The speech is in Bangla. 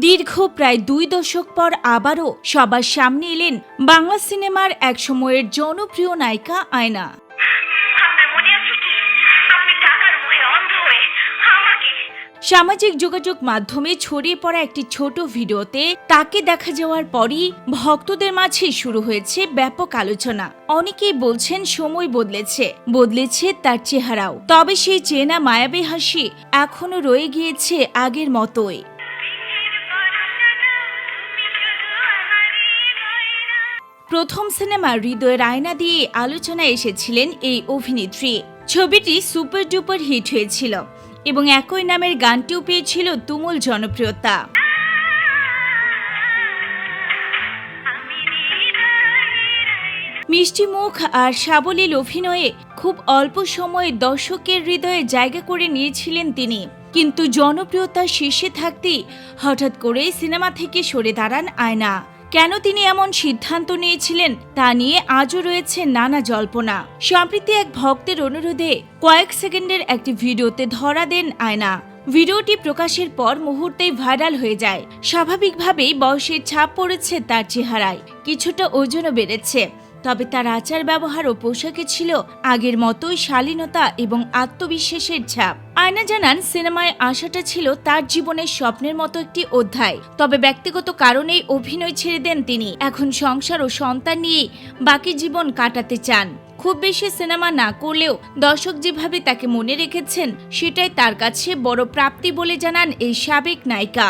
দীর্ঘ প্রায় দুই দশক পর আবারও সবার সামনে এলেন বাংলা সিনেমার একসময়ের জনপ্রিয় নায়িকা আয়না। সামাজিক যোগাযোগ মাধ্যমে ছড়িয়ে পড়া একটি ছোট ভিডিওতে তাকে দেখা যাওয়ার পরই ভক্তদের মাঝে শুরু হয়েছে ব্যাপক আলোচনা। অনেকেই বলছেন সময় বদলেছে বদলেছে তার চেহারাও। তবে সেই চেনা মায়াবী হাসি এখনও রয়ে গিয়েছে আগের মতোই। প্রথম সিনেমা হৃদয়ের আয়না দিয়ে আলোচনায় এসেছিলেন এই অভিনেত্রী। ছবিটি সুপার ডুপার হিট হয়েছিল। এবং একই নামের গানটিও পেয়েছিল তুমুল জনপ্রিয়তা। মিষ্টি মুখ আর সাবলীল অভিনয়ে খুব অল্প সময়ে দর্শকের হৃদয়ে জায়গা করে নিয়েছিলেন তিনি। কিন্তু জনপ্রিয়তা শীর্ষে থাকতেই হঠাৎ করে সিনেমা থেকে সরে দাঁড়ান আয়না। কেন তিনি এমন সিদ্ধান্ত নিয়েছিলেন তা নিয়ে আজও রয়েছে নানা জল্পনা। সম্প্রীতি এক ভক্তের অনুরোধে কয়েক সেকেন্ডের একটি ভিডিওতে ধরা দেন আয়না। ভিডিওটি প্রকাশের পর মুহূর্তেই ভাইরাল হয়ে যায়। স্বাভাবিকভাবেই বয়সের ছাপ পড়েছে তার চেহারায়। কিছুটা ওজনও বেড়েছে। তবে তার আচার ব্যবহার ও পোশাকে ছিল আগের মতোই শালীনতা এবং আত্মবিশ্বাসের ছাপ। আয়না জানান, সিনেমায় আসাটা ছিল তার জীবনের স্বপ্নের মতো একটি অধ্যায়। তবে ব্যক্তিগত কারণেই অভিনয় ছেড়ে দেন তিনি। এখন সংসার ও সন্তান নিয়ে বাকি জীবন কাটাতে চান। খুব বেশি সিনেমা না করলেও দর্শক যেভাবে তাকে মনে রেখেছেন, সেটাই তার কাছে বড় প্রাপ্তি বলে জানান এই সাবেক নায়িকা।